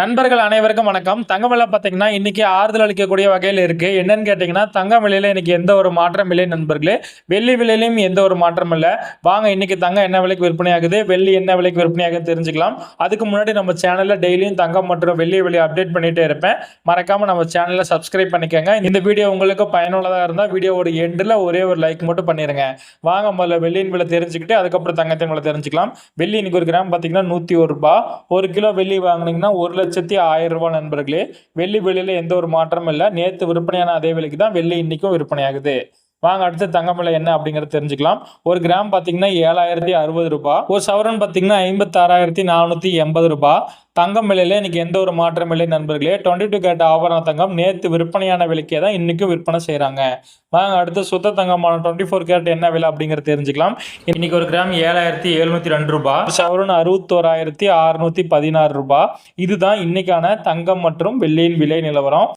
நண்பர்கள் அனைவருக்கும் வணக்கம். தங்கம் விலை பார்த்தீங்கன்னா இன்னைக்கு ஆறுதல் அளிக்கக்கூடிய வகையில் இருக்கு. என்னன்னு கேட்டிங்கன்னா தங்கம் விலையில இன்னைக்கு எந்த ஒரு மாற்றம் இல்லை நண்பர்களே. வெள்ளி விலையிலும் எந்த ஒரு மாற்றம் இல்லை. வாங்க இன்னைக்கு தங்கம் என்ன விலைக்கு விற்பனையாகுது வெள்ளி என்ன விலைக்கு விற்பனையாகுது தெரிஞ்சுக்கலாம். அதுக்கு முன்னாடி நம்ம சேனல்ல டெய்லியும் தங்கம் மற்றும் வெள்ளி விலை அப்டேட் பண்ணிட்டே இருப்பேன். மறக்காம நம்ம சேனலில் சப்ஸ்கிரைப் பண்ணிக்கோங்க. இந்த வீடியோ உங்களுக்கு பயனுள்ளதாக இருந்தால் வீடியோவோட எண்டில் ஒரே ஒரு லைக் மட்டும் பண்ணிருங்க. வாங்க முதல்ல வெள்ளியின் விலை தெரிஞ்சுக்கிட்டு அதுக்கப்புறம் தங்கத்தின் விலை தெரிஞ்சுக்கலாம். வெள்ளி இன்னைக்கு ஒரு கிராம் பார்த்தீங்கன்னா நூற்றி ஒரு ரூபாய். ஒரு கிலோ வெள்ளி வாங்கினீங்கன்னா ஒரு லட்சத்தி ஆயிரம் ரூபாய் நண்பர்களே வெள்ளி வெளியில் எந்த ஒரு மாற்றமும் இல்லை. நேற்று விற்பனையான அதே விலைக்கு தான் வெள்ளி இன்னைக்கும் விற்பனையாகுது. வாங்க அடுத்து தங்கம் என்ன அப்படிங்கறத தெரிஞ்சுக்கலாம். ஒரு கிராம் பார்த்தீங்கன்னா ஏழாயிரத்தி அறுபது ரூபாய் ஒரு சவரன் பார்த்தீங்கன்னா ஐம்பத்தாறாயிரத்தி நானூற்றி எண்பது ரூபாய் தங்கம் விலையில இன்னைக்கு எந்த ஒரு மாற்றம் இல்லை நண்பர்களே. டுவெண்ட்டி டூ கேட் ஆபரண தங்கம் நேற்று விற்பனையான விலைக்கே தான் இன்னைக்கும் விற்பனை செய்கிறாங்க வாங்க அடுத்து சுத்த தங்கமான டுவெண்ட்டி ஃபோர் கேரட் என்ன விலை அப்படிங்கறத தெரிஞ்சுக்கலாம். இன்னைக்கு ஒரு கிராம் ஏழாயிரத்தி எழுநூத்தி ரெண்டு ரூபாய் சவரன் அறுபத்தோராயிரத்தி அறுநூத்தி பதினாறு ரூபாய் இதுதான் இன்னைக்கான தங்கம் மற்றும் வெள்ளியின் விலை நிலவரம்.